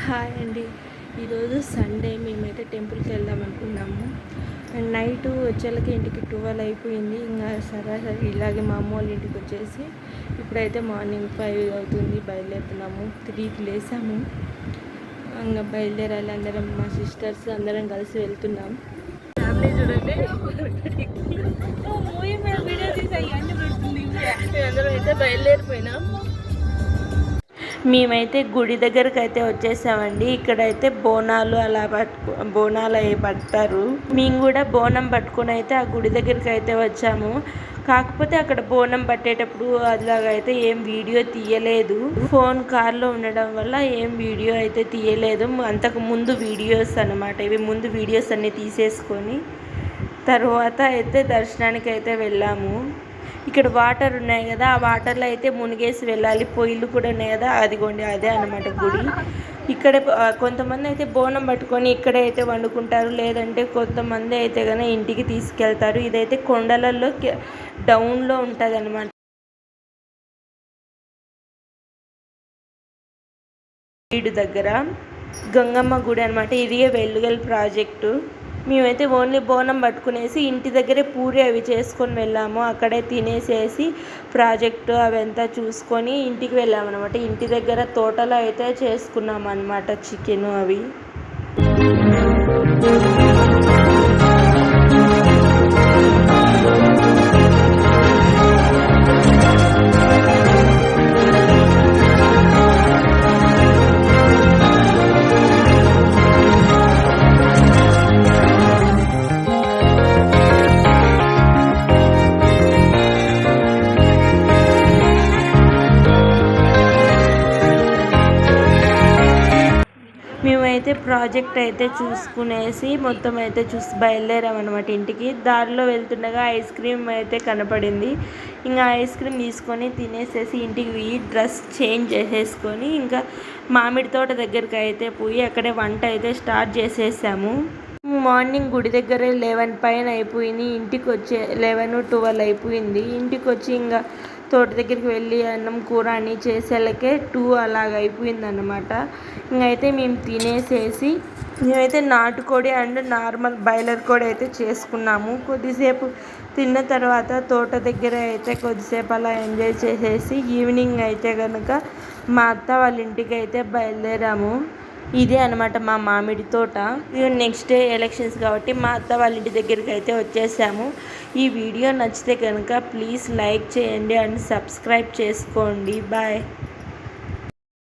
Hi అండి. ఈరోజు Sunday మేమైతే టెంపుల్కి వెళ్దాం అనుకున్నాము. అండ్ నైట్ వచ్చేళ్ళకి ఇంటికి ట్వెల్వ్ అయిపోయింది. ఇంకా సరాసరి ఇలాగే మా అమ్మ వాళ్ళ ఇంటికి వచ్చేసి ఇప్పుడైతే మార్నింగ్ ఫైవ్ అవుతుంది. బయలుదేరుతున్నాము. త్రీకి లేసాము. ఇంకా బయలుదేరాలి. అందరం మా సిస్టర్స్ అందరం కలిసి వెళ్తున్నాం. ఫ్యామిలీ చూడండి. అందరం అయితే బయలుదేరిపోయినాం. మేమైతే గుడి దగ్గరకు అయితే వచ్చేసామండి. ఇక్కడైతే బోనాలు అలా పట్టు బోనాలు అవి పడతారు మేము కూడా బోనం పట్టుకొని అయితే ఆ గుడి దగ్గరికి అయితే వచ్చాము. కాకపోతే అక్కడ బోనం పట్టేటప్పుడు అలాగైతే ఏం వీడియో తీయలేదు. ఫోన్ కార్లో ఉండడం వల్ల ఏం వీడియో అయితే తీయలేదు. అంతకు ముందు వీడియోస్ అనమాట ఇవి ముందు వీడియోస్ అన్నీ తీసేసుకొని తర్వాత అయితే దర్శనానికి అయితే వెళ్ళాము. ఇక్కడ వాటర్ ఉన్నాయి కదా ఆ వాటర్లో అయితే మునిగేసి వెళ్ళాలి. పొయ్యిలు కూడా ఉన్నాయి కదా అదిగోండి అదే అనమాట గుడి. ఇక్కడ కొంతమంది అయితే బోనం పట్టుకొని ఇక్కడే అయితే వండుకుంటారు. లేదంటే కొంతమంది అయితే కనుక ఇంటికి తీసుకెళ్తారు. ఇదైతే కొండలలో డౌన్లో ఉంటుంది అనమాట దగ్గర గంగమ్మ గుడి అనమాట ఇది వెల్లుగల్ ప్రాజెక్టు. మేమైతే ఓన్లీ బోనం పట్టుకునేసి ఇంటి దగ్గరే పూరి అవి చేసుకొని వెళ్ళాము. అక్కడే తినేసేసి ప్రాజెక్టు అవంతా చూసుకొని ఇంటికి వెళ్ళామన్నమాట. ఇంటి దగ్గర తోటలో అయితే చేసుకున్నాం అనమాట చికెన్ అవి. మేమైతే ప్రాజెక్ట్ అయితే చూసుకునేసి మొత్తం అయితే చూసి బయలుదేరామన్నమాట ఇంటికి. దారిలో వెళ్తుండగా ఐస్ క్రీమ్ అయితే కనపడింది. ఇంకా ఐస్ క్రీమ్ తీసుకొని తినేసేసి ఇంటికి పోయి డ్రెస్ చేంజ్ చేసేసుకొని ఇంకా మామిడి తోట దగ్గరికి అయితే పోయి అక్కడే వంట అయితే స్టార్ట్ చేసేసాము. మార్నింగ్ గుడి దగ్గరే లెవెన్ పైన అయిపోయింది. ఇంటికి వచ్చే లెవెన్ ట్వెల్వ్ అయిపోయింది. ఇంటికి వచ్చి ఇంకా తోట దగ్గరికి వెళ్ళి అన్నం కూర అని చేసేలకే టూ అలాగ అయిపోయిందన్నమాట. ఇంకైతే మేము తినేసేసి మేమైతే నాటుకోడి అండ్ నార్మల్ బాయిలర్ కోడి అయితే చేసుకున్నాము. కొద్దిసేపు తిన్న తర్వాత తోట దగ్గర అయితే కొద్దిసేపు అలా ఎంజాయ్ చేసేసి ఈవినింగ్ అయితే కనుక మా అత్త వాళ్ళ ఇంటికి అయితే బయలుదేరాము. ఇదే అనమాట మా మామిడి తోట. నెక్స్ట్ డే ఎలక్షన్స్ కాబట్టి మా అత్త వాళ్ళ ఇంటి దగ్గరికి అయితే వచ్చేసాము. ఈ వీడియో నచ్చితే కనుక ప్లీజ్ లైక్ చేయండి అండ్ సబ్స్క్రైబ్ చేసుకోండి. బాయ్